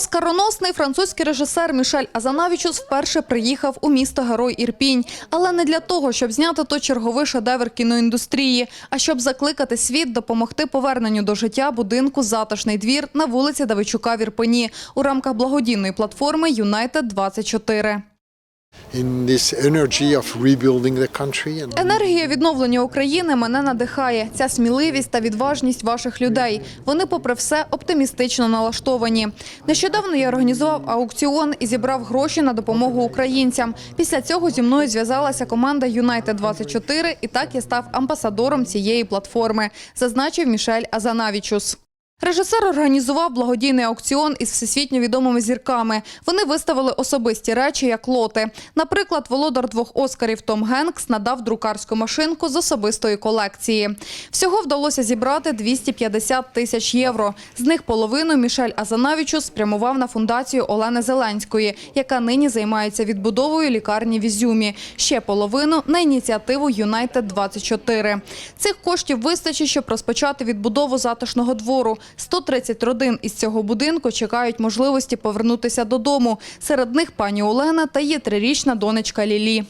Оскароносний французький режисер Мішель Азанавічус вперше приїхав у місто Герой Ірпінь, але не для того, щоб зняти то черговий шедевр кіноіндустрії, а щоб закликати світ допомогти поверненню до життя будинку Затишний двір на вулиці Давичука в Ірпені у рамках благодійної платформи Юнайтед 24 Енергія відновлення України мене надихає. Ця сміливість та відважність ваших людей. Вони, попри все, оптимістично налаштовані. Нещодавно я організував аукціон і зібрав гроші на допомогу українцям. Після цього зі мною зв'язалася команда Юнайтед 24 і так я став амбасадором цієї платформи, зазначив Мішель Азанавічус. Режисер організував благодійний аукціон із всесвітньо відомими зірками. Вони виставили особисті речі як лоти. Наприклад, володар двох Оскарів Том Генкс надав друкарську машинку з особистої колекції. Всього вдалося зібрати 250 тисяч євро. З них половину Мішель Азанавічус спрямував на фундацію Олени Зеленської, яка нині займається відбудовою лікарні в Ізюмі. Ще половину на ініціативу Юнайтед 24 Цих коштів вистачить, щоб розпочати відбудову затишного двору. 130 родин із цього будинку чекають можливості повернутися додому. Серед них пані Олена та її трирічна донечка Лілі.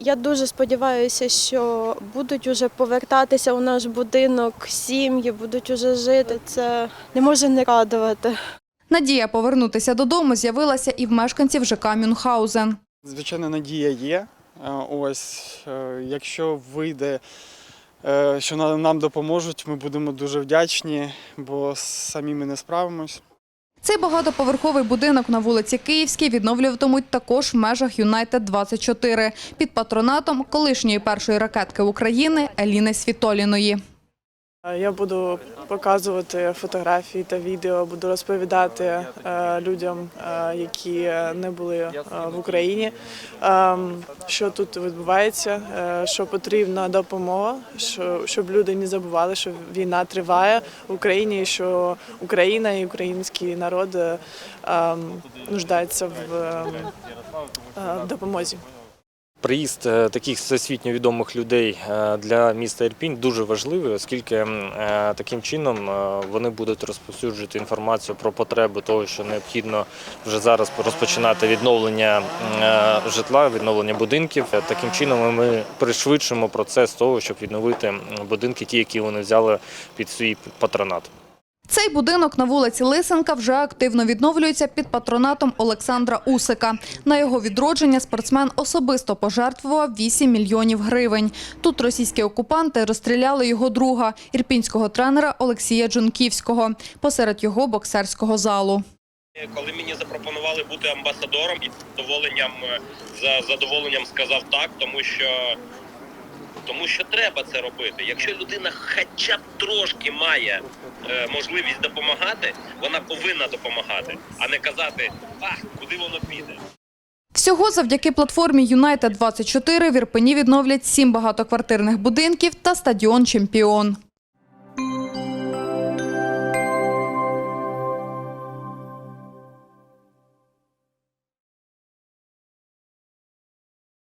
Я дуже сподіваюся, що будуть уже повертатися у наш будинок, сім'ї, будуть уже жити. Це не може не радувати. Надія повернутися додому з'явилася і в мешканців ЖК Мюнхгаузен. Звичайно, надія є. Е, Ось, е, якщо вийде, що на- нам допоможуть, ми будемо дуже вдячні, бо самі ми не справимось. Цей багатоповерховий будинок на вулиці Київській відновлюватимуть також в межах Юнайтед 24 під патронатом колишньої першої ракетки України Еліни Світоліної. Я буду показувати фотографії та відео, буду розповідати е, людям, е, які не були е, в Україні, е, що тут відбувається, е, що потрібна допомога, щоб люди не забували, що війна триває в Україні, що Україна і український народ е, е, нуждаються е, в допомозі. Приїзд е, таких всесвітньо відомих людей е, для міста Ірпінь дуже важливий, оскільки е, таким чином вони будуть розповсюджувати інформацію про потреби того, що необхідно вже зараз розпочинати відновлення житла, відновлення будинків. Таким чином ми пришвидшимо процес того, щоб відновити будинки, ті, які вони взяли під свій патронат. Цей будинок на вулиці Лисенка вже активно відновлюється під патронатом Олександра Усика. На його відродження спортсмен особисто пожертвував 8 мільйонів гривень. Тут російські окупанти розстріляли його друга, ірпінського тренера Олексія Джунківського, посеред його боксерського залу. Коли мені запропонували бути амбасадором, і задоволенням е, за задоволенням сказав так, тому що тому що треба це робити. Якщо людина хоча б трошки має е, можливість допомагати, вона повинна допомагати, а не казати, ах, куди воно піде. Всього завдяки платформі Юнайтед 24 в Ірпені відновлять сім багатоквартирних будинків та стадіон Чемпіон.